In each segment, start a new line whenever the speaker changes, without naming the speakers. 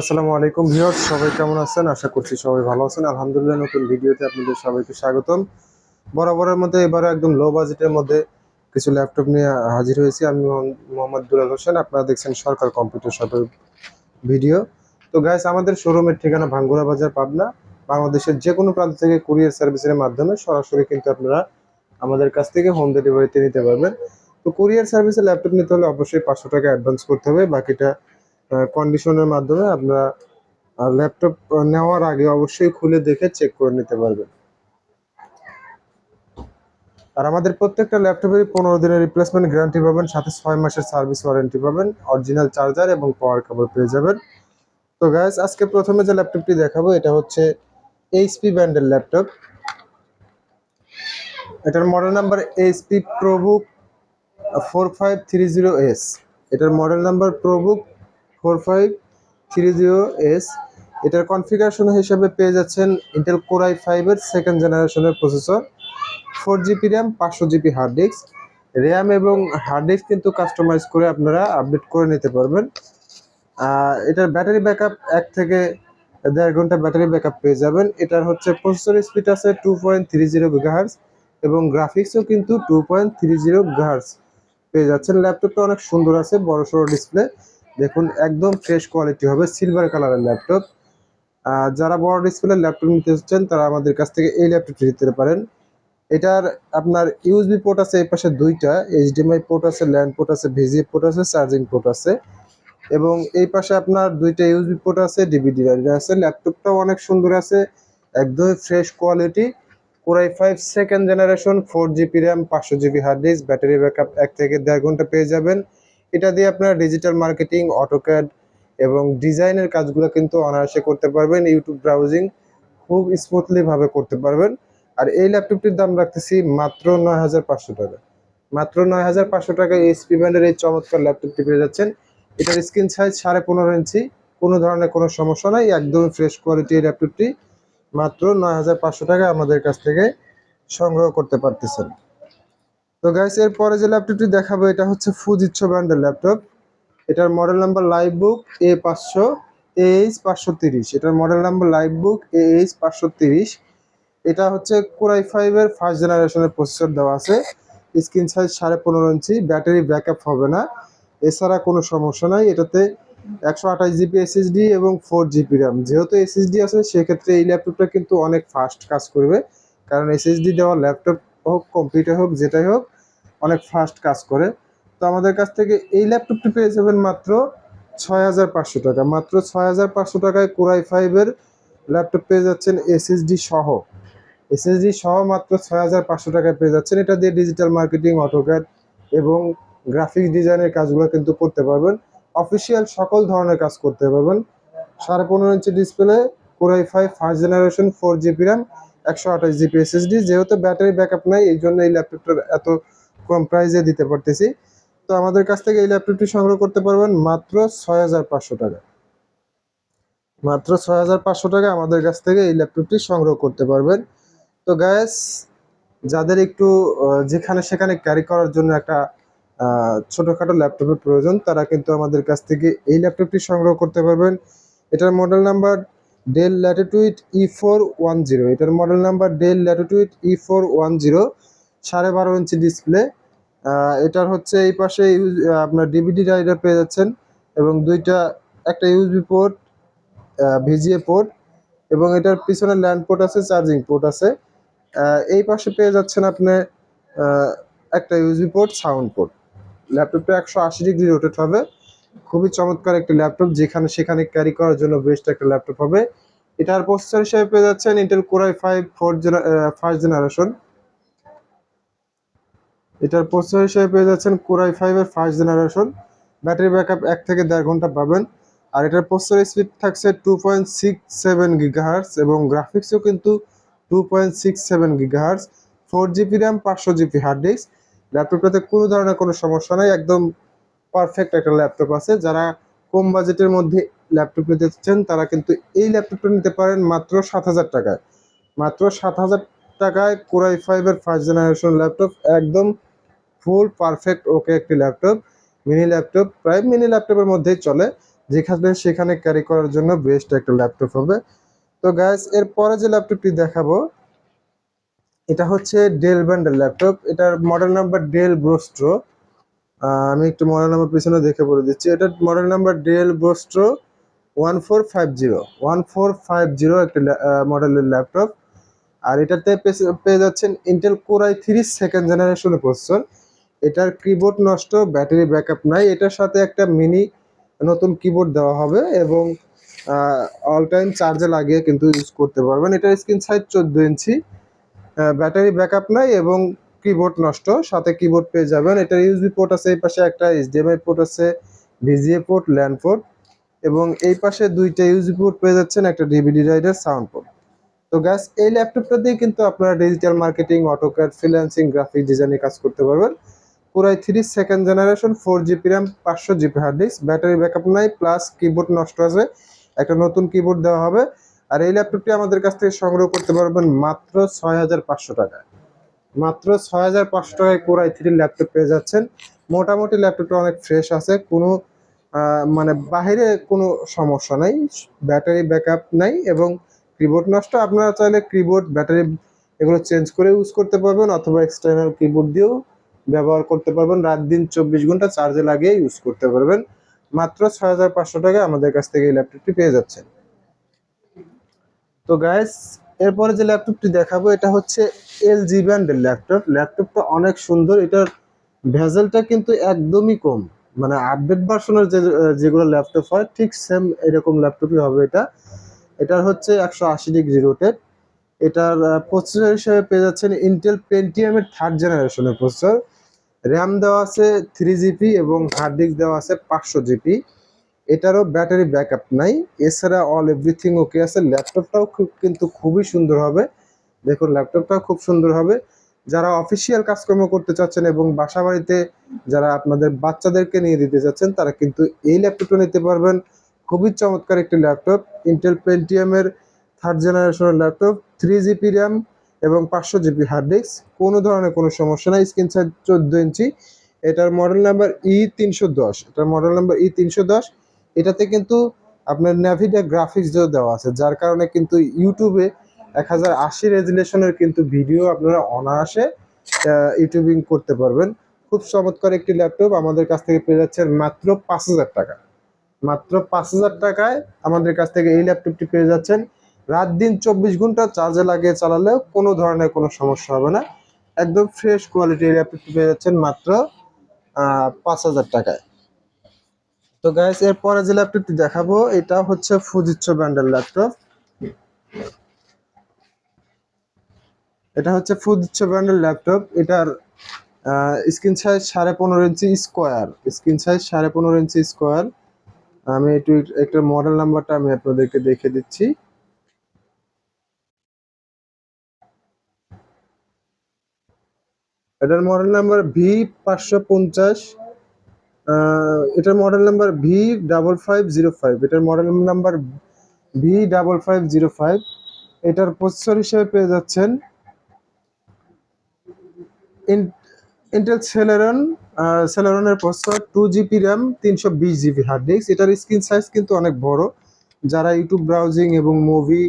আসসালামু আলাইকুম ভিউয়ার্স, সবাই কেমন আছেন? আশা করছি সবাই ভালো আছেন। আলহামদুলিল্লাহ, নতুন ভিডিওতে আপনাদের সবাইকে স্বাগতম। বরাবরের মধ্যে এবারে একদম লো বাজেটের মধ্যে কিছু ল্যাপটপ নিয়ে হাজির হয়েছি আমি মোহাম্মদ দুলাল হোসেন। আপনারা দেখছেন সরকার কম্পিউটার শপের ভিডিও তো গাইস আমাদের শোরুমের ঠিকানা ভাঙ্গুরা বাজার, পাবনা। বাংলাদেশের যে কোনো প্রান্ত থেকে কুরিয়ার সার্ভিসের মাধ্যমে সরাসরি কিন্তু আপনারা আমাদের কাছ থেকে হোম ডেলিভারিতে নিতে পারবেন। তো কুরিয়ার সার্ভিসে ল্যাপটপ নিতে হলে অবশ্যই পাঁচশো টাকা অ্যাডভান্স করতে হবে। বাকিটা কন্ডিশনের মাধ্যমে আপনারা ল্যাপটপ নেওয়ার আগে অবশ্যই খুলে দেখে চেক করে নিতে পারবেন। আর আমাদের প্রত্যেকটা ল্যাপটপেরই পনেরো দিনের রিপ্লেসমেন্ট গ্যারান্টি পাবেন, সাথে ছয় মাসের সার্ভিস ওয়ারেন্টি পাবেন অরিজিনাল চার্জার এবং পাওয়ার কেবল পেয়ে যাবেন। তো গ্যাস আজকে প্রথমে যে ল্যাপটপটি দেখাবো, এটা হচ্ছে এইচপি ব্র্যান্ডের ল্যাপটপ এটার model number HP ProBook four five three zero S এটার model number ProBook four five three zero S. এটার কনফিগারেশন হিসেবে পেয়ে যাচ্ছেন ইন্টেল কোরাই ফাইভের সেকেন্ড জেনারেশনের প্রসেসর ফোর জিবি র্যাম পাঁচশো জিবি হার্ড ডিস্ক র্যাম এবং হার্ড ডিস্ক কিন্তু কাস্টমাইজ করে আপনারা আপডেট করে নিতে পারবেন। এটার ব্যাটারি ব্যাকআপ এক থেকে দেড় ঘণ্টা ব্যাটারি ব্যাকআপ পেয়ে যাবেন। এটার হচ্ছে প্রসেসর স্পিড আছে two point three zero gigahertz এবং গ্রাফিক্সও কিন্তু two point three zero gigahertz পেয়ে যাচ্ছেন। ল্যাপটপটা অনেক সুন্দর আছে বড় সড়ো ডিসপ্লে দেখুন, একদম ফ্রেশ কোয়ালিটি হবে সিলভার কালারের ল্যাপটপ যারা বড় ডিসপ্লের ল্যাপটপ নিতে চাচ্ছেন তারা আমাদের কাছ থেকে এই ল্যাপটপটি নিতে পারেন। এটার আপনার ইউএসবি পোর্ট আছে এই পাশে দুইটা এইচডিএমআই পোর্ট আছে ল্যান্ড পোর্ট আছে ভিজিএ পোর্ট আছে চার্জিং পোর্ট আছে। এবং এই পাশে আপনার দুইটা ইউএসবি পোর্ট আছে ডিভিডি রাইডার আছে ল্যাপটপটাও অনেক সুন্দর আছে একদম fresh quality Core i five second generation four GB RAM পাঁচশো GB hard disk battery backup এক থেকে দেড় ঘণ্টা পেয়ে যাবেন। এটা দিয়ে আপনারা ডিজিটাল মার্কেটিং অটোক্যাড এবং ডিজাইনের কাজগুলো কিন্তু অনায়াসে করতে পারবেন ইউটিউব ব্রাউজিং খুব স্মুথলি ভাবে করতে পারবেন। আর এই ল্যাপটপটির দাম রাখতেছি মাত্র নয় হাজার পাঁচশো টাকা। মাত্র নয় হাজার পাঁচশো টাকায় এইচপি ব্র্যান্ডের এই চমৎকার ল্যাপটপটি পেয়ে যাচ্ছেন। এটার স্ক্রিন সাইজ সাড়ে পনেরো ইঞ্চি, কোনো ধরনের কোনো সমস্যা নাই, একদমই ফ্রেশ কোয়ালিটি এই ল্যাপটপটি মাত্র নয় হাজার পাঁচশো টাকা আমাদের কাছ থেকে সংগ্রহ করতে পারতেছেন। তো গাইস এরপরে যে ল্যাপটপটি দেখাবো, এটা হচ্ছে ফুজিচ্ছ ব্র্যান্ডের ল্যাপটপ এটার model number live book A পাঁচশো এ এইচ পাঁচশো তিরিশ। এটার model number live book A H পাঁচশো তিরিশ। এটা হচ্ছে কোরাই ফাইভের ফার্স্ট জেনারেশনের প্রসেসর দেওয়া আছে। স্ক্রিন সাইজ সাড়ে পনেরো ইঞ্চি ব্যাটারি ব্যাকআপ হবে না। এছাড়া কোনো সমস্যা নাই, এটাতে একশো আঠাশ জিবি এসএসডি এবং ফোর জিবি র্যাম যেহেতু এসএসডি আছে, সেক্ষেত্রে এই ল্যাপটপটা কিন্তু অনেক ফাস্ট কাজ করবে। কারণ এসএসডি দেওয়া ল্যাপটপ হোক কম্পিউটার হোক, যেটাই হোক, অনেক ফাস্ট কাজ করে। তো আমাদের কাছ থেকে এই ল্যাপটপটি পেয়ে যাবেন মাত্র ছয় হাজার পাঁচশো টাকা। মাত্র ছয় হাজার পাঁচশো টাকায় কোরাই ফাইভের ল্যাপটপ পেয়ে যাচ্ছেন এসএসডি সহ। এসএসডি সহ মাত্র ছয় হাজার পাঁচশো টাকায় পেয়ে যাচ্ছেন। এটা দিয়ে ডিজিটাল মার্কেটিং অটোক্যাড এবং গ্রাফিক্স ডিজাইনের কাজগুলো কিন্তু করতে পারবেন। অফিসিয়াল সকল ধরনের কাজ করতে পারবেন। সাড়ে পনেরো inch display Core i five first generation four GB RAM একশো আঠাশ জিবি এসএসডি যেহেতু ব্যাটারি ব্যাকআপ নাই, এই জন্য এই ল্যাপটপটা এত কম প্রাইসে দিতে পারতেছি। তো আমাদের কাছ থেকে এই ল্যাপটপটি সংগ্রহ করতে পারবেন মাত্র ছয় হাজার পাঁচশো টাকা। মাত্র ছয় হাজার পাঁচশো টাকা আমাদের কাছ থেকে এই ল্যাপটপটি সংগ্রহ করতে পারবেন। তো গ্যাস যাদের একটু যেখানে সেখানে ক্যারি করার জন্য একটা ছোটখাটো ল্যাপটপের প্রয়োজন, তারা কিন্তু আমাদের কাছ থেকে এই ল্যাপটপটি সংগ্রহ করতে পারবেন। এটার model number Dell Latitude E four one zero এটার model number Dell Latitude E four one zero সাড়ে বারো ইঞ্চি ডিসপ্লে এটার হচ্ছে এই পাশে ইউজ- আপনার ডিভিডি রাইডার পেয়ে যাচ্ছেন এবং দুইটা, একটা ইউএসবি পোর্ট ভিজিএ পোর্ট এবং এটার পিছনে ল্যান্ড পোর্ট আছে চার্জিং পোর্ট আছে। এই পাশে পেয়ে যাচ্ছেন আপনি একটা ইউএসবি পোর্ট সাউন্ড পোর্ট ল্যাপটপটা একশো আশি ডিগ্রি রোটেট হবে। খুবই চমৎকার একটা ল্যাপটপ, যেখানে সেখানে ক্যারি করার জন্য বেস্ট একটা ল্যাপটপ হবে। এটার প্রসেসর হিসেবে পেয়ে যাচ্ছেন Intel Core i five four first generation এটার প্রসেসর হিসেবে পেয়ে যাচ্ছেন কোরাই ফাইভের ফার্স্ট জেনারেশন ব্যাটারি ব্যাকআপ এক থেকে দেড় ঘণ্টা পাবেন। আর এটার প্রসেসর স্পিড থাকছে two point six seven gigahertz এবং গ্রাফিক্সও কিন্তু two point six seven gigahertz four GB RAM পাঁচশো জিবি হার্ড ডিস্ক ল্যাপটপটাতে কোনো ধরনের কোনো সমস্যা নাই, একদম পারফেক্ট একটা ল্যাপটপ আছে। যারা কম বাজেটের মধ্যে ল্যাপটপ নিতে চাচ্ছেন, তারা কিন্তু এই ল্যাপটপটা নিতে পারেন মাত্র সাত হাজার টাকায়। মাত্র সাত হাজার টাকায় কোরাই ফাইভের ফার্স্ট জেনারেশন ল্যাপটপ একদম ফুল পারফেক্ট ওকে একটি ল্যাপটপ মিনি ল্যাপটপ প্রায় মিনি ল্যাপটপের মধ্যেই চলে। যেখানে সেখানে ক্যারি করার জন্য বেস্ট একটা ল্যাপটপ হবে। তো গ্যাস এর পরে যে ল্যাপটপটি দেখাবো, এটা হচ্ছে ডেল ব্যান্ডের ল্যাপটপ এটার মডেল নাম্বার ডেল ব্রোস্ট্রো আমি একটু মডেল নাম্বার পিছনে দেখে বলে দিচ্ছি। এটা model number Dell Vostro one four five zero one four five zero একটা মডেলের ল্যাপটপ আর এটাতে পেয়ে যাচ্ছেন Intel Core i three second জেনারেশনের প্রসেসর এটার কিবোর্ড নষ্ট ব্যাটারি ব্যাকআপ নাই। এটার সাথে একটা মিনি নতুন কিবোর্ড দেওয়া হবে এবং অল টাইম চার্জে লাগিয়ে কিন্তু ইউজ করতে পারবেন। এটার স্ক্রিন সাইজ চোদ্দ ইঞ্চি। ব্যাটারি ব্যাকআপ নাই এবং কিবোর্ড নষ্ট, সাথে কিবোর্ড পেয়ে যাবেন। এটার ইউএসবি পোর্ট আছে, এই পাশে একটা এইচডিএমআই পোর্ট আছে ভিজিএ পোর্ট ল্যান্ড পোর্ট এবং এই পাশে দুইটা ইউএসবি পোর্ট পেয়ে যাচ্ছেন, একটা ডিভিডি রাইডার সাউন্ড পোর্ট তো গ্যাস এই ল্যাপটপটা দিয়ে কিন্তু আপনারা digital marketing AutoCAD freelancing graphic ডিজাইনে কাজ করতে পারবেন। পুরাই three second generation four GB RAM পাঁচশো GB hard disk battery backup নাই প্লাস কিবোর্ড নষ্ট আছে, একটা নতুন কিবোর্ড দেওয়া হবে। আর এই ল্যাপটপটি আমাদের কাছ থেকে সংগ্রহ করতে পারবেন মাত্র ছয় হাজার পাঁচশো টাকায়। মাত্র ছয় হাজার পাঁচশো টাকায় কোরাই থ্রি ল্যাপটপ পেয়ে যাচ্ছেন। মোটামুটি ল্যাপটপটা অনেক ফ্রেশ আছে, কোনো মানে বাইরে কোনো সমস্যা নাই ব্যাটারি ব্যাকআপ নাই এবং কিবোর্ড নষ্ট। আপনারা চাইলে কিবোর্ড ব্যাটারি এগুলো চেঞ্জ করে ইউজ করতে পারবেন অথবা এক্সটার্নাল কিবোর্ড দিয়েও ব্যবহার করতে পারবেন। রাত দিন চব্বিশ ঘণ্টা চার্জে লাগিয়ে ইউজ করতে পারবেন। মাত্র ছয় হাজার পাঁচশো টাকায় আমাদের কাছ থেকে এই ল্যাপটপটি পেয়ে যাচ্ছেন। তো গাইস এরপরে যে ল্যাপটপটি দেখাবো, এটা হচ্ছে এল জি ব্র্যান্ডের ল্যাপটপ। ল্যাপটপটা অনেক সুন্দর, এটার ভেজেলটা কিন্তু একদমই কম। মানে আপডেট ভার্সনের যে, যেগুলো ল্যাপটপ হয়, ঠিক সেম এরকম ল্যাপটপই হবে এটা। এটার হচ্ছে একশো আশি ডিগ্রি রোটেট এটার প্রসেসর হিসেবে পেয়ে যাচ্ছেন ইন্টেল পেন্টিয়ামের থার্ড জেনারেশনের প্রসেসর র্যাম দেওয়া আছে থ্রি জিবি এবং হার্ড ডিস্ক দেওয়া আছে পাঁচশো জিবি এটারও ব্যাটারি ব্যাকআপ নাই। এছাড়া অল এভরিথিং ওকে আছে। ল্যাপটপটাও খুব কিন্তু খুবই সুন্দর হবে। দেখুন, ল্যাপটপটাও খুব সুন্দর হবে। যারা অফিসিয়াল কাজকর্ম করতে চাচ্ছেন এবং বাসা বাড়িতে যারা আপনাদের বাচ্চাদেরকে নিয়ে দিতে চাচ্ছেন, তারা কিন্তু এই ল্যাপটপটা নিতে পারবেন। খুবই চমৎকার একটি ল্যাপটপ। ইন্টেল পেন্টিয়ামের থার্ড জেনারেশনের ল্যাপটপ থ্রি জিবি র্যাম এবং পাঁচশো জিবি হার্ড ডিস্ক কোনো ধরনের কোনো সমস্যা নাই স্ক্রিন সাইজ চোদ্দ ইঞ্চি। এটার মডেল নাম্বার ই তিনশো দশ এটার মডেল নাম্বার ই তিনশো দশ এটাতে কিন্তু আপনার ন্যাভিডা গ্রাফিক্স দেওয়া আছে, যার কারণে কিন্তু ইউটিউবে এক হাজার আশি রেজুলেশনের কিন্তু ভিডিও আপনারা অনায়াসে ইউটিউবিং করতে পারবেন। খুব চমৎকার একটি ল্যাপটপ আমাদের কাছ থেকে পেয়ে যাচ্ছেন মাত্র পাঁচ হাজার টাকা। মাত্র পাঁচ হাজার টাকায় আমাদের কাছ থেকে এই ল্যাপটপটি পেয়ে যাচ্ছেন। রাত দিন চব্বিশ ঘণ্টা চার্জে লাগিয়ে চালালেও কোনো ধরনের কোনো সমস্যা হবে না। একদম ফ্রেশ কোয়ালিটির ল্যাপটপটি পেয়ে যাচ্ছেন মাত্র পাঁচ হাজার টাকায়। তো গাইস এরপরে যে ল্যাপটপটি দেখাবো, এটা হচ্ছে ফুজিচ্ছ ব্র্যান্ডের ল্যাপটপ এটা হচ্ছে ফুজিচ্ছ ব্র্যান্ডের ল্যাপটপ এটার স্ক্রিন সাইজ সাড়ে পনেরো ইঞ্চি স্কোয়ার স্ক্রিন সাইজ সাড়ে পনেরো ইঞ্চি স্কোয়ার আমি একটু, একটা মডেল নাম্বারটা আমি আপনাদেরকে দেখে দিচ্ছি। এটার মডেল নাম্বার ভি পাঁচশো পঞ্চাশ। এটার model number V double five zero five এটার model number V double five zero five এটার প্রসেসর হিসেবে পেয়ে যাচ্ছেন ইন্টেল সেলেরন সেলেরনের প্রসেসর টু জিবি র্যাম তিনশো বিশ জিবি হার্ড ডিস্ক এটার স্ক্রিন সাইজ কিন্তু অনেক বড়। যারা ইউটিউব ব্রাউজিং এবং মুভি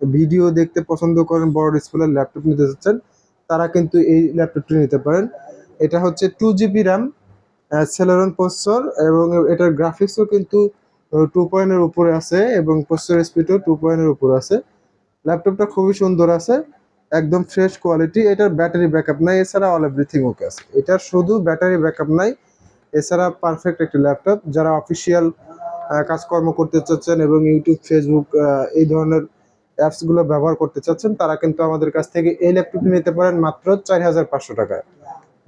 ভিডিও দেখতে পছন্দ করেন, বড় ডিসপ্লের ল্যাপটপ নিতে চাচ্ছেন তারা কিন্তু এই ল্যাপটপটি নিতে পারেন। এটা হচ্ছে two GB RAM Celeron processor এবং এটার গ্রাফিক্সও কিন্তু টু পয়েন্টের উপরে আছে এবং প্রসেসর স্পিডও টু পয়েন্টের উপরে আছে। ল্যাপটপটা খুবই সুন্দর আছে, একদম ফ্রেশ কোয়ালিটি এটার ব্যাটারি ব্যাকআপ নাই, এছাড়া অল এভরিথিং ওকে আছে। এটার শুধু ব্যাটারি ব্যাকআপ নাই, এছাড়া পারফেক্ট একটি ল্যাপটপ যারা অফিসিয়াল কাজকর্ম করতে চাচ্ছেন এবং ইউটিউব ফেসবুক এই ধরনের অ্যাপসগুলো ব্যবহার করতে চাচ্ছেন, তারা কিন্তু আমাদের কাছ থেকে এই ল্যাপটপটি নিতে পারেন মাত্র চার হাজার পাঁচশো টাকায়।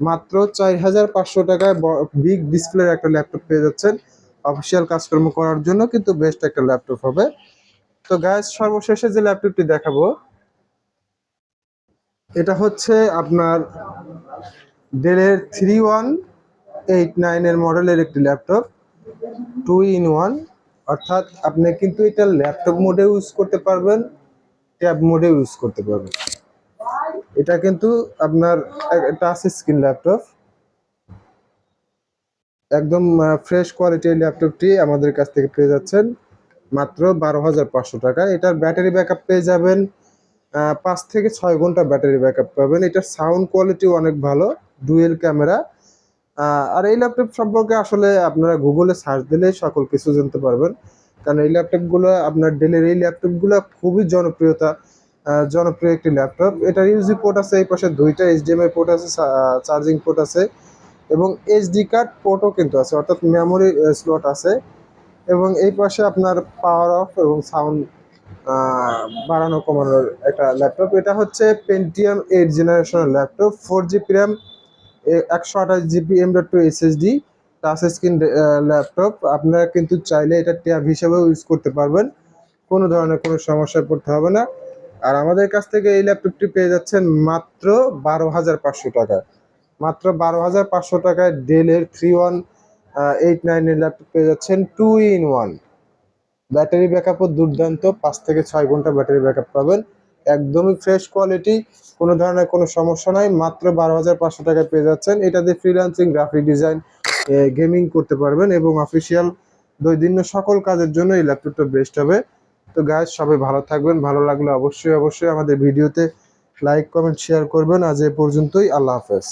মাত্র চার হাজার পাঁচশো টাকায় বিগ ডিসপ্লের একটা ল্যাপটপ পেয়ে যাচ্ছেন। অফিসিয়াল কাজকর্ম করার জন্য কিন্তু বেস্ট একটা ল্যাপটপ হবে। তো গ্যাস সর্বশেষে যে ল্যাপটপটি দেখাবো, এটা হচ্ছে আপনার ডেলের থ্রি ওয়ান এইট নাইনের মডেলের একটি ল্যাপটপ টু ইন ওয়ান অর্থাৎ আপনি কিন্তু এটা ল্যাপটপ মোডে ইউজ করতে পারবেন ট্যাব মোডে ইউজ করতে পারবেন। এটা কিন্তু আপনার টাচ স্ক্রিন ল্যাপটপ একদম ফ্রেশ কোয়ালিটির ল্যাপটপটি আমাদের কাছ থেকে পেয়ে যাচ্ছেন মাত্র বারো হাজার পাঁচশো টাকা। এটার ব্যাটারি ব্যাকআপ পেয়ে যাবেন পাঁচ থেকে ছয় ঘণ্টা ব্যাটারি ব্যাকআপ পাবেন। এটার সাউন্ড কোয়ালিটি অনেক ভালো ডুয়েল ক্যামেরা আর এই ল্যাপটপ সম্পর্কে আসলে আপনারা গুগলে সার্চ দিলেই সকল কিছু জানতে পারবেন। কারণ এই ল্যাপটপগুলো আপনার ডেলের এই ল্যাপটপগুলো খুবই জনপ্রিয়তা। জনপ্রিয় একটি ল্যাপটপ। এটার ইউজি পোর্ট আছে এই পাশে দুইটা এইচডিএমআই পোর্ট আছে চার্জিং পোর্ট আছে এবং এইচডি কার্ড পোর্টও কিন্তু আছে, অর্থাৎ মেমোরি স্লট আছে এবং এই পাশে আপনার পাওয়ার অফ এবং সাউন্ড বাড়ানো, কমানোর একটা ল্যাপটপ। এটা হচ্ছে পেন্টিয়াম এইট জেনারেশনের ল্যাপটপ ফোর জিবি র্যাম একশো আঠাশ GB M dot two SSD touch screen laptop. আপনারা কিন্তু চাইলে এটা ট্যাব হিসেবেও ইউজ করতে পারবেন। কোনো ধরনের কোনো সমস্যায় পড়তে হবে না। আর আমাদের কাছ থেকে এই ল্যাপটপটি পেয়ে যাচ্ছেন মাত্র বারো হাজার পাঁচশো টাকায় মাত্র বারো হাজার পাঁচশো টাকায় ডেলের থ্রি ওয়ান এইট নাইনের ল্যাপটপ পেয়ে যাচ্ছেন টু ইন ওয়ান ব্যাটারি ব্যাকআপও দুর্দান্ত, পাঁচ থেকে ছয় ঘণ্টা ব্যাটারি ব্যাকআপ পাবেন। একদমই ফ্রেশ কোয়ালিটি কোনো ধরনের কোনো সমস্যা নাই। মাত্র বারো হাজার পাঁচশো টাকায় পেয়ে যাচ্ছেন। এটাতে ফ্রিল্যান্সিং গ্রাফিক ডিজাইন গেমিং করতে পারবেন এবং অফিসিয়াল দৈনন্দিন সকল কাজের জন্য এই ল্যাপটপটা বেস্ট হবে। তো গাইজ সবাই ভালো থাকবেন, ভালো লাগলে অবশ্যই অবশ্যই আমাদের ভিডিওতে লাইক কমেন্ট শেয়ার করবেন। আজ এ পর্যন্তই, আল্লাহ হাফেজ।